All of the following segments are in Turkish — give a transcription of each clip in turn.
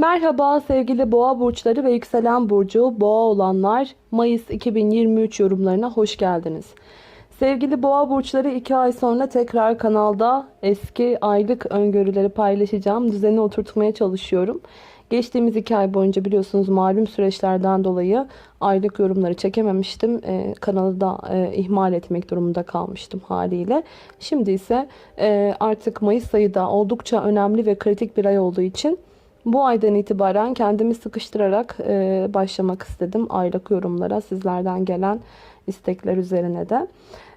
Merhaba sevgili boğa burçları ve yükselen burcu boğa olanlar Mayıs 2023 yorumlarına hoş geldiniz. Sevgili boğa burçları 2 ay sonra tekrar kanalda eski aylık öngörüleri paylaşacağım. Düzeni oturtmaya çalışıyorum. Geçtiğimiz 2 ay boyunca biliyorsunuz malum süreçlerden dolayı aylık yorumları çekememiştim. Ee, kanalı da e, ihmal etmek durumunda kalmıştım haliyle. Şimdi ise e, artık Mayıs ayı da oldukça önemli ve kritik bir ay olduğu için bu aydan itibaren kendimi sıkıştırarak e, başlamak istedim aylık yorumlara sizlerden gelen istekler üzerine de.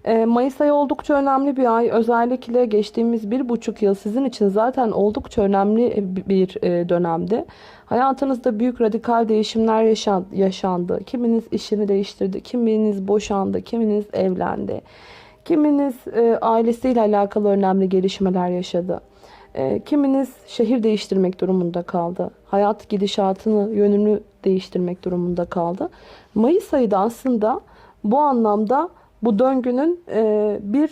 E, Mayıs ayı oldukça önemli bir ay. Özellikle geçtiğimiz bir buçuk yıl sizin için zaten oldukça önemli bir e, dönemdi. Hayatınızda büyük radikal değişimler yaşan, yaşandı. Kiminiz işini değiştirdi, kiminiz boşandı, kiminiz evlendi. Kiminiz e, ailesiyle alakalı önemli gelişmeler yaşadı. E, kiminiz şehir değiştirmek durumunda kaldı. Hayat gidişatını, yönünü değiştirmek durumunda kaldı. Mayıs ayı da aslında bu anlamda bu döngünün e, bir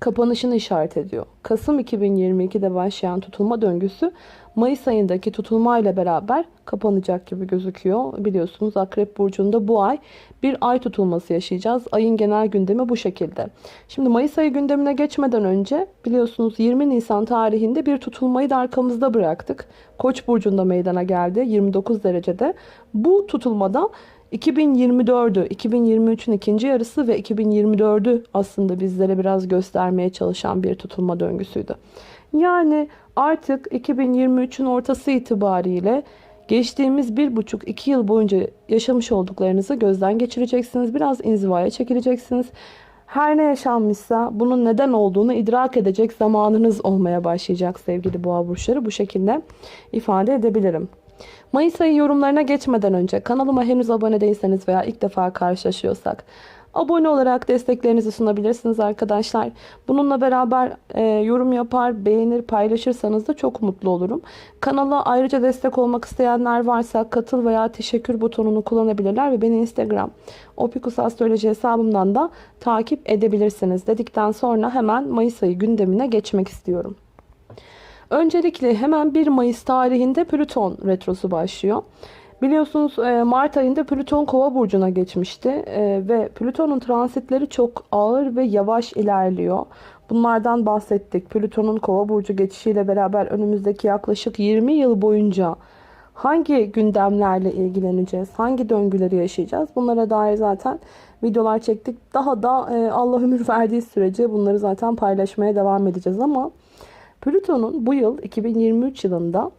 kapanışını işaret ediyor. Kasım 2022'de başlayan tutulma döngüsü Mayıs ayındaki tutulma ile beraber kapanacak gibi gözüküyor. Biliyorsunuz Akrep Burcu'nda bu ay bir ay tutulması yaşayacağız. Ayın genel gündemi bu şekilde. Şimdi Mayıs ayı gündemine geçmeden önce biliyorsunuz 20 Nisan tarihinde bir tutulmayı da arkamızda bıraktık. Koç Burcu'nda meydana geldi 29 derecede. Bu tutulmada 2024'ü, 2023'ün ikinci yarısı ve 2024'ü aslında bizlere biraz göstermeye çalışan bir tutulma döngüsüydü. Yani artık 2023'ün ortası itibariyle geçtiğimiz bir buçuk iki yıl boyunca yaşamış olduklarınızı gözden geçireceksiniz. Biraz inzivaya çekileceksiniz. Her ne yaşanmışsa bunun neden olduğunu idrak edecek zamanınız olmaya başlayacak sevgili boğa burçları. Bu şekilde ifade edebilirim. Mayıs ayı yorumlarına geçmeden önce kanalıma henüz abone değilseniz veya ilk defa karşılaşıyorsak abone olarak desteklerinizi sunabilirsiniz arkadaşlar. Bununla beraber e, yorum yapar, beğenir, paylaşırsanız da çok mutlu olurum. Kanala ayrıca destek olmak isteyenler varsa katıl veya teşekkür butonunu kullanabilirler ve beni Instagram Opikus Astroloji hesabımdan da takip edebilirsiniz dedikten sonra hemen Mayıs ayı gündemine geçmek istiyorum. Öncelikle hemen 1 Mayıs tarihinde Plüton retrosu başlıyor. Biliyorsunuz e, Mart ayında Plüton Kova burcuna geçmişti e, ve Plüton'un transitleri çok ağır ve yavaş ilerliyor. Bunlardan bahsettik. Plüton'un Kova burcu geçişiyle beraber önümüzdeki yaklaşık 20 yıl boyunca hangi gündemlerle ilgileneceğiz, hangi döngüleri yaşayacağız bunlara dair zaten videolar çektik. Daha da e, Allah ömür verdiği sürece bunları zaten paylaşmaya devam edeceğiz ama Plüton'un bu yıl 2023 yılında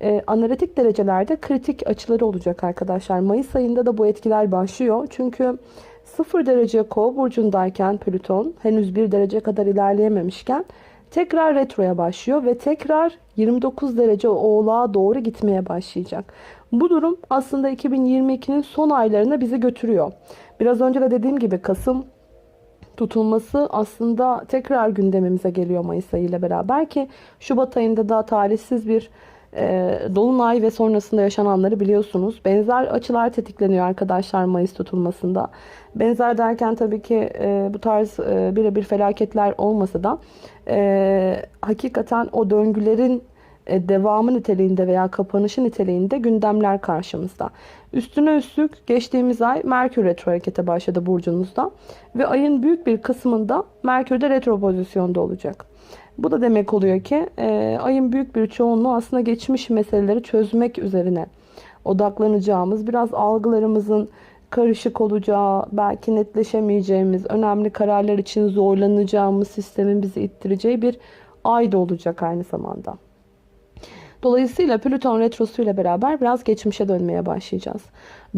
e, analitik derecelerde kritik açıları olacak arkadaşlar. Mayıs ayında da bu etkiler başlıyor. Çünkü 0 derece kova burcundayken Plüton henüz 1 derece kadar ilerleyememişken tekrar retroya başlıyor ve tekrar 29 derece oğlağa doğru gitmeye başlayacak. Bu durum aslında 2022'nin son aylarına bizi götürüyor. Biraz önce de dediğim gibi Kasım tutulması aslında tekrar gündemimize geliyor Mayıs ayı ile beraber ki Şubat ayında da talihsiz bir e, Dolunay ve sonrasında yaşananları biliyorsunuz. Benzer açılar tetikleniyor arkadaşlar Mayıs tutulmasında. Benzer derken tabii ki e, bu tarz e, birebir felaketler olmasa da e, hakikaten o döngülerin devamı niteliğinde veya kapanışı niteliğinde gündemler karşımızda. Üstüne üstlük geçtiğimiz ay Merkür retro harekete başladı burcunuzda ve ayın büyük bir kısmında Merkür de retro pozisyonda olacak. Bu da demek oluyor ki e, ayın büyük bir çoğunluğu aslında geçmiş meseleleri çözmek üzerine odaklanacağımız, biraz algılarımızın karışık olacağı, belki netleşemeyeceğimiz, önemli kararlar için zorlanacağımız sistemin bizi ittireceği bir ay da olacak aynı zamanda. Dolayısıyla Plüton retrosu ile beraber biraz geçmişe dönmeye başlayacağız.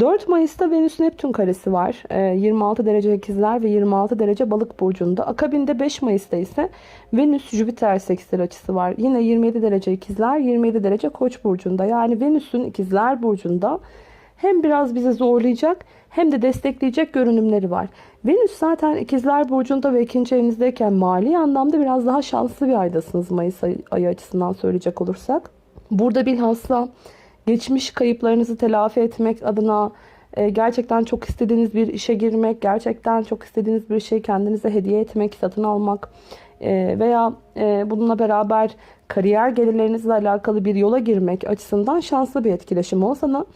4 Mayıs'ta Venüs Neptün karesi var. 26 ee, derece ikizler ve 26 derece balık burcunda. Akabinde 5 Mayıs'ta ise Venüs Jüpiter sekstil açısı var. Yine 27 derece ikizler, 27 derece koç burcunda. Yani Venüs'ün ikizler burcunda hem biraz bizi zorlayacak hem de destekleyecek görünümleri var. Venüs zaten ikizler burcunda ve ikinci evinizdeyken mali anlamda biraz daha şanslı bir aydasınız Mayıs ayı açısından söyleyecek olursak. Burada bilhassa geçmiş kayıplarınızı telafi etmek adına e, gerçekten çok istediğiniz bir işe girmek, gerçekten çok istediğiniz bir şey kendinize hediye etmek, satın almak e, veya e, bununla beraber kariyer gelirlerinizle alakalı bir yola girmek açısından şanslı bir etkileşim olsa da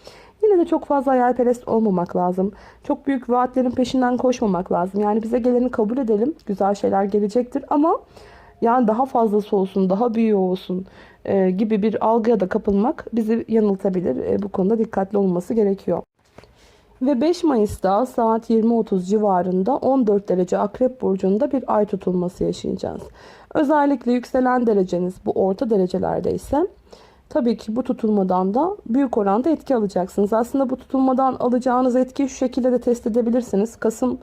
yine de çok fazla hayalperest olmamak lazım. Çok büyük vaatlerin peşinden koşmamak lazım. Yani bize geleni kabul edelim. Güzel şeyler gelecektir ama yani daha fazlası olsun, daha büyüğü olsun e, gibi bir algıya da kapılmak bizi yanıltabilir. E, bu konuda dikkatli olması gerekiyor. Ve 5 Mayıs'ta saat 20.30 civarında 14 derece Akrep Burcu'nda bir ay tutulması yaşayacağız. Özellikle yükselen dereceniz bu orta derecelerde ise tabii ki bu tutulmadan da büyük oranda etki alacaksınız. Aslında bu tutulmadan alacağınız etkiyi şu şekilde de test edebilirsiniz. Kasım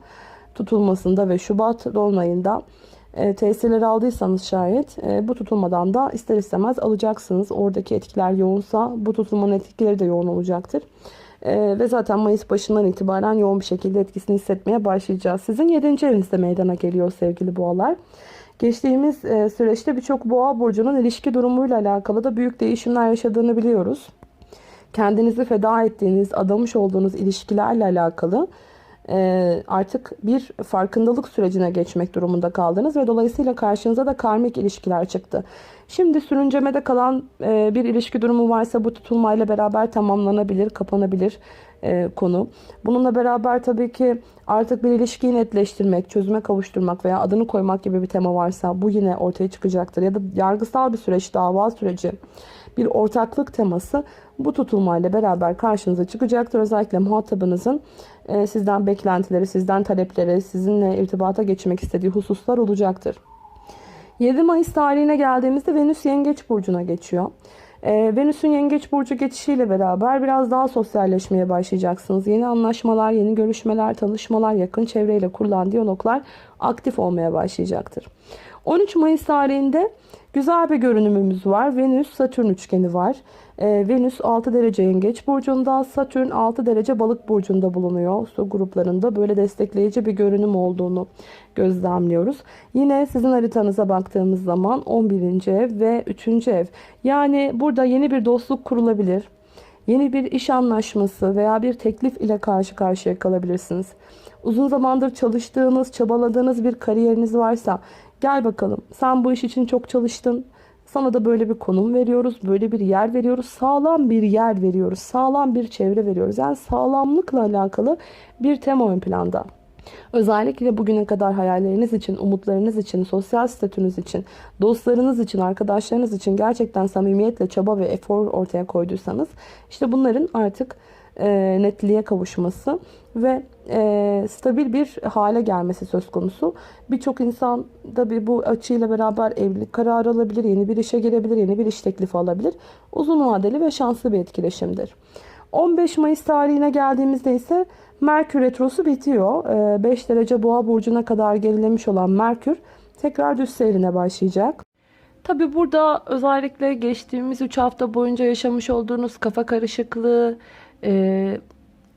tutulmasında ve Şubat dolunayında e, tesirleri aldıysanız şayet e, bu tutulmadan da ister istemez alacaksınız. Oradaki etkiler yoğunsa bu tutulmanın etkileri de yoğun olacaktır. E, ve zaten Mayıs başından itibaren yoğun bir şekilde etkisini hissetmeye başlayacağız. Sizin 7. evinizde meydana geliyor sevgili boğalar. Geçtiğimiz e, süreçte birçok boğa burcunun ilişki durumuyla alakalı da büyük değişimler yaşadığını biliyoruz. Kendinizi feda ettiğiniz, adamış olduğunuz ilişkilerle alakalı artık bir farkındalık sürecine geçmek durumunda kaldınız ve dolayısıyla karşınıza da karmik ilişkiler çıktı. Şimdi sürüncemede kalan e, bir ilişki durumu varsa bu tutulmayla beraber tamamlanabilir, kapanabilir e, konu. Bununla beraber tabii ki artık bir ilişkiyi netleştirmek, çözüme kavuşturmak veya adını koymak gibi bir tema varsa bu yine ortaya çıkacaktır. Ya da yargısal bir süreç, dava süreci, bir ortaklık teması bu tutulmayla beraber karşınıza çıkacaktır. Özellikle muhatabınızın e, sizden beklentileri, sizden talepleri, sizinle irtibata geçmek istediği hususlar olacaktır. 7 Mayıs tarihine geldiğimizde Venüs Yengeç Burcu'na geçiyor. Ee, Venüs'ün Yengeç Burcu geçişiyle beraber biraz daha sosyalleşmeye başlayacaksınız. Yeni anlaşmalar, yeni görüşmeler, tanışmalar, yakın çevreyle kurulan diyaloglar aktif olmaya başlayacaktır. 13 Mayıs tarihinde güzel bir görünümümüz var. Venüs-Satürn üçgeni var. Ee, Venüs 6 derece Yengeç Burcu'nda, Satürn 6 derece Balık Burcu'nda bulunuyor. Su gruplarında böyle destekleyici bir görünüm olduğunu gözlemliyoruz. Yine sizin haritanıza baktığımız zaman 11. ev ve 3. ev. Yani burada yeni bir dostluk kurulabilir. Yeni bir iş anlaşması veya bir teklif ile karşı karşıya kalabilirsiniz. Uzun zamandır çalıştığınız, çabaladığınız bir kariyeriniz varsa gel bakalım sen bu iş için çok çalıştın. Sana da böyle bir konum veriyoruz, böyle bir yer veriyoruz, sağlam bir yer veriyoruz, sağlam bir çevre veriyoruz. Yani sağlamlıkla alakalı bir tema ön planda. Özellikle bugüne kadar hayalleriniz için, umutlarınız için, sosyal statünüz için, dostlarınız için, arkadaşlarınız için gerçekten samimiyetle çaba ve efor ortaya koyduysanız işte bunların artık e, netliğe kavuşması ve e, stabil bir hale gelmesi söz konusu. Birçok insan da bir bu açıyla beraber evlilik kararı alabilir, yeni bir işe girebilir, yeni bir iş teklifi alabilir. Uzun vadeli ve şanslı bir etkileşimdir. 15 Mayıs tarihine geldiğimizde ise Merkür Retrosu bitiyor. 5 derece boğa burcuna kadar gerilemiş olan Merkür tekrar düz seyrine başlayacak. Tabi burada özellikle geçtiğimiz 3 hafta boyunca yaşamış olduğunuz kafa karışıklığı, e,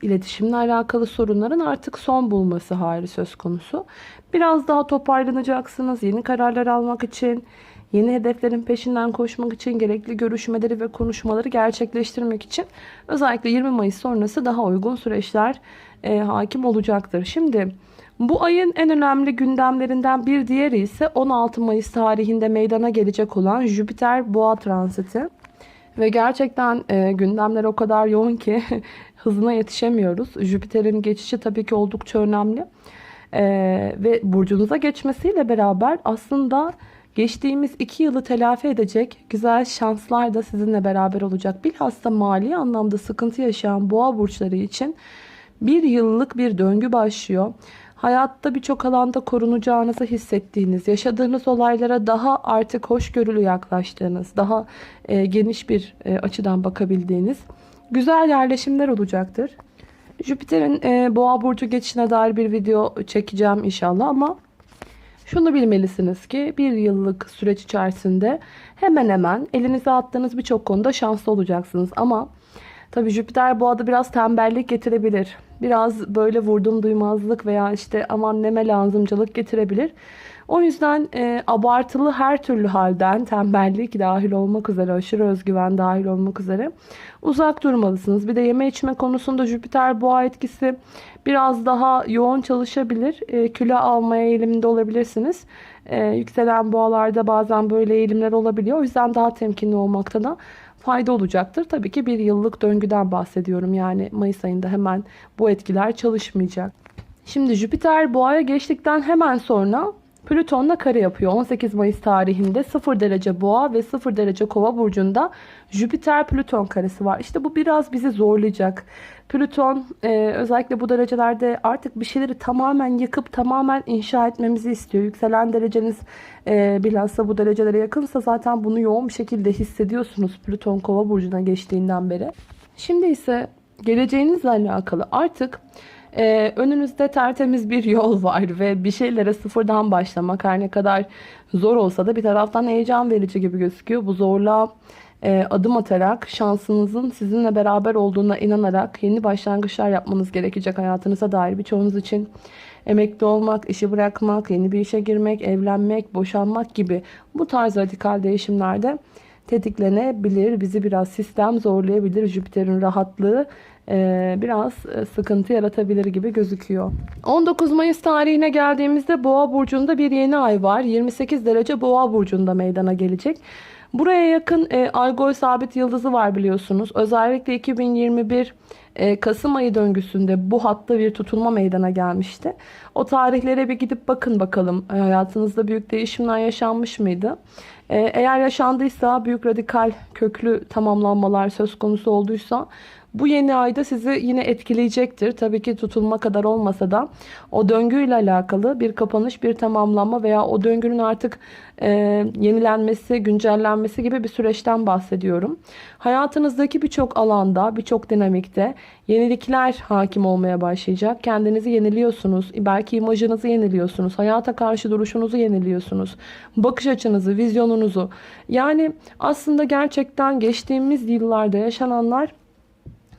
iletişimle alakalı sorunların artık son bulması hali söz konusu. Biraz daha toparlanacaksınız yeni kararlar almak için, yeni hedeflerin peşinden koşmak için, gerekli görüşmeleri ve konuşmaları gerçekleştirmek için özellikle 20 Mayıs sonrası daha uygun süreçler e, hakim olacaktır. Şimdi bu ayın en önemli gündemlerinden bir diğeri ise 16 Mayıs tarihinde meydana gelecek olan Jüpiter Boğa transiti. Ve gerçekten e, gündemler o kadar yoğun ki hızına yetişemiyoruz. Jüpiter'in geçişi tabii ki oldukça önemli. E, ve burcunuza geçmesiyle beraber aslında geçtiğimiz iki yılı telafi edecek güzel şanslar da sizinle beraber olacak. Bilhassa mali anlamda sıkıntı yaşayan boğa burçları için bir yıllık bir döngü başlıyor. Hayatta birçok alanda korunacağınızı hissettiğiniz, yaşadığınız olaylara daha artık hoşgörülü yaklaştığınız, daha e, geniş bir e, açıdan bakabildiğiniz güzel yerleşimler olacaktır. Jüpiter'in e, boğa burcu geçişine dair bir video çekeceğim inşallah ama şunu bilmelisiniz ki bir yıllık süreç içerisinde hemen hemen elinize attığınız birçok konuda şanslı olacaksınız ama Tabii Jüpiter boğada biraz tembellik getirebilir. Biraz böyle vurdum duymazlık veya işte aman neme lazımcılık getirebilir. O yüzden e, abartılı her türlü halden tembellik dahil olmak üzere, aşırı özgüven dahil olmak üzere uzak durmalısınız. Bir de yeme içme konusunda Jüpiter boğa etkisi biraz daha yoğun çalışabilir. E, kilo almaya eğilimde olabilirsiniz. E, yükselen boğalarda bazen böyle eğilimler olabiliyor. O yüzden daha temkinli olmakta da fayda olacaktır. Tabii ki bir yıllık döngüden bahsediyorum. Yani Mayıs ayında hemen bu etkiler çalışmayacak. Şimdi Jüpiter boğaya geçtikten hemen sonra Plüton'la kare yapıyor. 18 Mayıs tarihinde 0 derece boğa ve 0 derece kova burcunda Jüpiter Plüton karesi var. İşte bu biraz bizi zorlayacak. Plüton e, özellikle bu derecelerde artık bir şeyleri tamamen yıkıp tamamen inşa etmemizi istiyor. Yükselen dereceniz e, bilhassa bu derecelere yakınsa zaten bunu yoğun bir şekilde hissediyorsunuz Plüton kova burcuna geçtiğinden beri. Şimdi ise geleceğinizle alakalı artık ee, önünüzde tertemiz bir yol var ve bir şeylere sıfırdan başlamak her ne kadar zor olsa da bir taraftan heyecan verici gibi gözüküyor. Bu zorluğa e, adım atarak şansınızın sizinle beraber olduğuna inanarak yeni başlangıçlar yapmanız gerekecek hayatınıza dair birçoğunuz için. Emekli olmak, işi bırakmak, yeni bir işe girmek, evlenmek, boşanmak gibi bu tarz radikal değişimlerde tetiklenebilir. Bizi biraz sistem zorlayabilir. Jüpiter'in rahatlığı e, biraz e, sıkıntı yaratabilir gibi gözüküyor. 19 Mayıs tarihine geldiğimizde Boğa burcunda bir yeni ay var. 28 derece Boğa burcunda meydana gelecek. Buraya yakın e, Algol sabit yıldızı var biliyorsunuz. Özellikle 2021 e, Kasım ayı döngüsünde bu hatta bir tutulma meydana gelmişti. O tarihlere bir gidip bakın bakalım. E, hayatınızda büyük değişimler yaşanmış mıydı? E, eğer yaşandıysa büyük radikal köklü tamamlanmalar söz konusu olduysa bu yeni ayda sizi yine etkileyecektir. Tabii ki tutulma kadar olmasa da o döngüyle alakalı bir kapanış, bir tamamlanma veya o döngünün artık e, yenilenmesi, güncellenmesi gibi bir süreçten bahsediyorum. Hayatınızdaki birçok alanda, birçok dinamikte yenilikler hakim olmaya başlayacak. Kendinizi yeniliyorsunuz. Belki imajınızı yeniliyorsunuz. Hayata karşı duruşunuzu yeniliyorsunuz. Bakış açınızı, vizyonunuzu. Yani aslında gerçekten geçtiğimiz yıllarda yaşananlar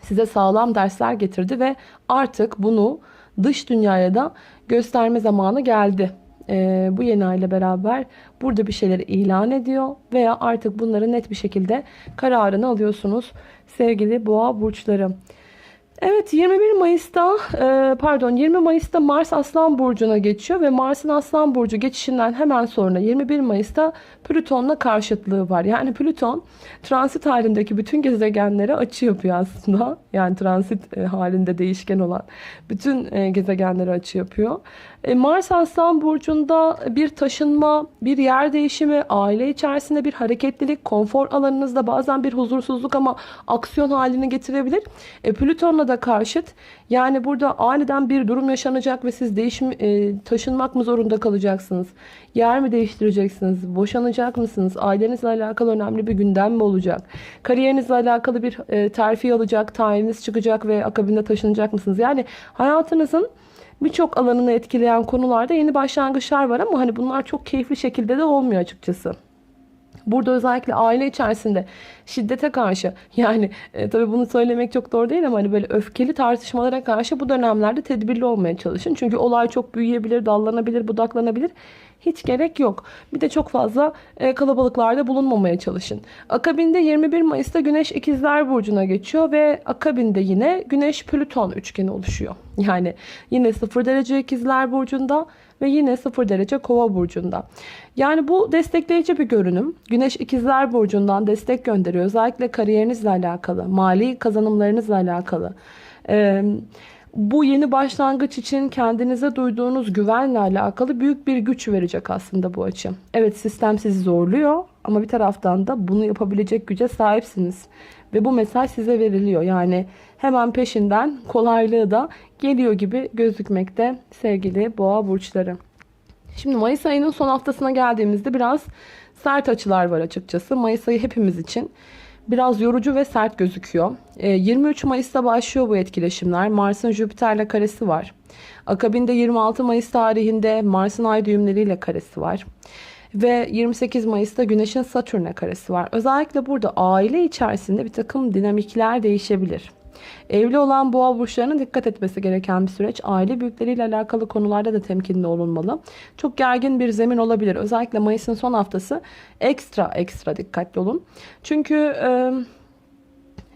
size sağlam dersler getirdi ve artık bunu dış dünyaya da gösterme zamanı geldi. Ee, bu yeni ay ile beraber burada bir şeyleri ilan ediyor veya artık bunları net bir şekilde kararını alıyorsunuz sevgili boğa burçları. Evet 21 Mayıs'ta e, pardon 20 Mayıs'ta Mars Aslan Burcu'na geçiyor ve Mars'ın Aslan Burcu geçişinden hemen sonra 21 Mayıs'ta Plüton'la karşıtlığı var. Yani Plüton transit halindeki bütün gezegenlere açı yapıyor aslında. Yani transit e, halinde değişken olan bütün e, gezegenlere açı yapıyor. Mars Aslan Burcu'nda bir taşınma, bir yer değişimi, aile içerisinde bir hareketlilik, konfor alanınızda bazen bir huzursuzluk ama aksiyon halini getirebilir. Plüton'la da karşıt. Yani burada aniden bir durum yaşanacak ve siz değişim e, taşınmak mı zorunda kalacaksınız? Yer mi değiştireceksiniz? Boşanacak mısınız? Ailenizle alakalı önemli bir gündem mi olacak? Kariyerinizle alakalı bir e, terfi alacak, tayininiz çıkacak ve akabinde taşınacak mısınız? Yani hayatınızın birçok alanını etkileyen konularda yeni başlangıçlar var ama hani bunlar çok keyifli şekilde de olmuyor açıkçası. Burada özellikle aile içerisinde şiddete karşı yani e, tabii bunu söylemek çok doğru değil ama hani böyle öfkeli tartışmalara karşı bu dönemlerde tedbirli olmaya çalışın. Çünkü olay çok büyüyebilir, dallanabilir, budaklanabilir. Hiç gerek yok. Bir de çok fazla e, kalabalıklarda bulunmamaya çalışın. Akabinde 21 Mayıs'ta Güneş İkizler Burcu'na geçiyor ve akabinde yine Güneş Plüton üçgeni oluşuyor. Yani yine 0 derece İkizler Burcu'nda ve yine 0 derece Kova burcunda. Yani bu destekleyici bir görünüm. Güneş ikizler burcundan destek gönderiyor. Özellikle kariyerinizle alakalı, mali kazanımlarınızla alakalı. Ee, bu yeni başlangıç için kendinize duyduğunuz güvenle alakalı büyük bir güç verecek aslında bu açı. Evet sistem sizi zorluyor ama bir taraftan da bunu yapabilecek güce sahipsiniz. Ve bu mesaj size veriliyor. Yani hemen peşinden kolaylığı da geliyor gibi gözükmekte sevgili boğa burçları. Şimdi Mayıs ayının son haftasına geldiğimizde biraz sert açılar var açıkçası. Mayıs ayı hepimiz için biraz yorucu ve sert gözüküyor. 23 ee, Mayıs'ta başlıyor bu etkileşimler. Mars'ın Jüpiter'le karesi var. Akabinde 26 Mayıs tarihinde Mars'ın ay düğümleriyle karesi var. Ve 28 Mayıs'ta Güneş'in Satürn'e karesi var. Özellikle burada aile içerisinde bir takım dinamikler değişebilir. Evli olan boğa burçlarının dikkat etmesi gereken bir süreç. Aile büyükleriyle alakalı konularda da temkinli olunmalı. Çok gergin bir zemin olabilir. Özellikle Mayıs'ın son haftası ekstra ekstra dikkatli olun. Çünkü e,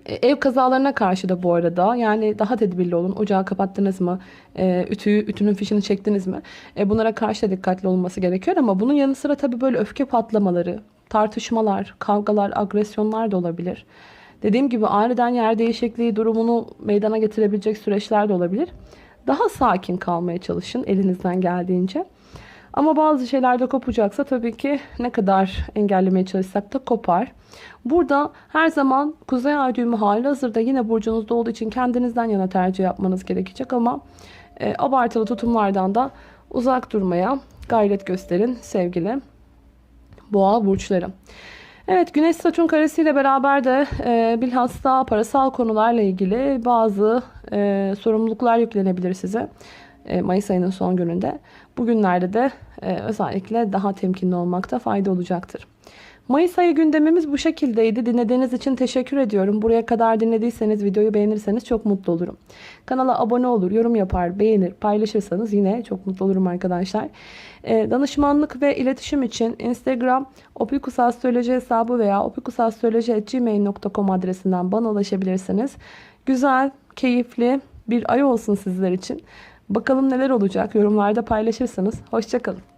Ev kazalarına karşı da bu arada yani daha tedbirli olun. Ocağı kapattınız mı? E, ütüyü, ütünün fişini çektiniz mi? E, bunlara karşı da dikkatli olunması gerekiyor ama bunun yanı sıra tabii böyle öfke patlamaları, tartışmalar, kavgalar, agresyonlar da olabilir. Dediğim gibi aniden yer değişikliği durumunu meydana getirebilecek süreçler de olabilir. Daha sakin kalmaya çalışın elinizden geldiğince. Ama bazı şeylerde kopacaksa tabii ki ne kadar engellemeye çalışsak da kopar. Burada her zaman kuzey ay düğümü hali hazırda yine burcunuzda olduğu için kendinizden yana tercih yapmanız gerekecek ama e, abartılı tutumlardan da uzak durmaya gayret gösterin sevgili boğa burçları. Evet Güneş Satürn karesiyle beraber de e, bilhassa parasal konularla ilgili bazı e, sorumluluklar yüklenebilir size. E, Mayıs ayının son gününde. Bugünlerde de e, özellikle daha temkinli olmakta fayda olacaktır. Mayıs ayı gündemimiz bu şekildeydi. Dinlediğiniz için teşekkür ediyorum. Buraya kadar dinlediyseniz videoyu beğenirseniz çok mutlu olurum. Kanala abone olur, yorum yapar, beğenir, paylaşırsanız yine çok mutlu olurum arkadaşlar. E, danışmanlık ve iletişim için Instagram opikusastroloji hesabı veya opikusastroloji.gmail.com adresinden bana ulaşabilirsiniz. Güzel, keyifli bir ay olsun sizler için. Bakalım neler olacak yorumlarda paylaşırsanız. Hoşçakalın.